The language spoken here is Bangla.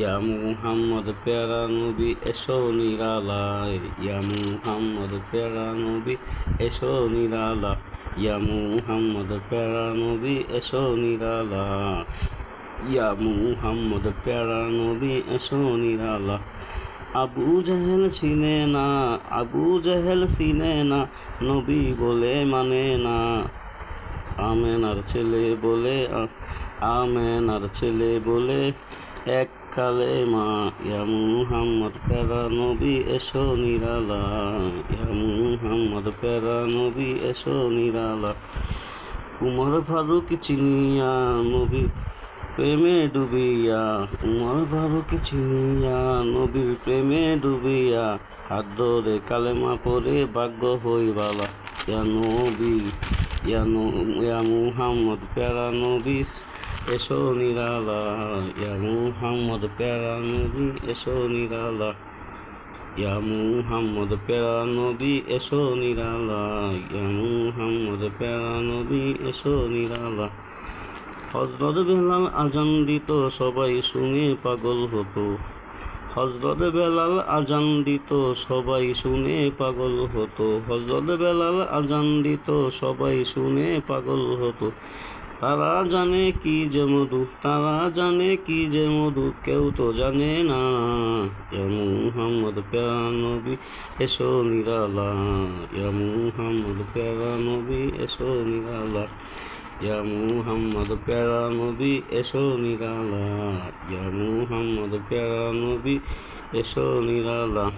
ইয়া মুহাম্মদ প্যারা নবী এসো নিরালায় ইয়া মুহাম্মদ প্যারা নবী এসো নিরালা ইয়া মুহাম্মদ প্যারা নবী এসো নিরালা ইয়া মুহাম্মদ প্যারা নবী এসো নিরালা আবু জাহেল চিনে না, আবু জাহেল চিনে না, নবী বলে মানে না। আমেনার ছেলে বলে, আমেনার ছেলে বলে। এক কালে মা ইয়া মুহাম্মদ প্যারা নবী এসো নিরালা ইয়া মুহাম্মদ নবী এসো নিরালা উমর ফারুক চিনিয়া নবী প্রেমে ডুবিয়া উমর ফারুক চিনিয়া নবীর প্রেমে ডুবিয়া হাত ধরে কালেমা পরে ভাগ্য হইবালা ইয়া নবী ইয়া মুহাম্মদ প্যারা নবী এসো নিরালা ইয়া মুহাম্মদ প্যারা নবী এসো নিরালা ইয়া মুহাম্মদ প্যারা নবী এসো নিরালা ইয়া মুহাম্মদ প্যারা নবী এসো নিরালা হজরত বেলাল আজান দিত সবাই শুনে পাগল হতো। হজরত বেলাল আজান দিত সবাই শুনে পাগল হতো। হজরত বেলাল আজান দিত সবাই শুনে পাগল হতো। তারা জানে কি যে মধু, তারা জানে কি যে মধু, কেউ তো জানে না। ইয়া মুহাম্মদ প্যারা নবী, এসো নিরালা। ইয়া মুহাম্মদ প্যারা নবী, এসো নিরালা। ইয়া মুহাম্মদ প্যারা নবী, এসো নিরালা। ইয়া মুহাম্মদ প্যারা নবী, এসো নিরালা।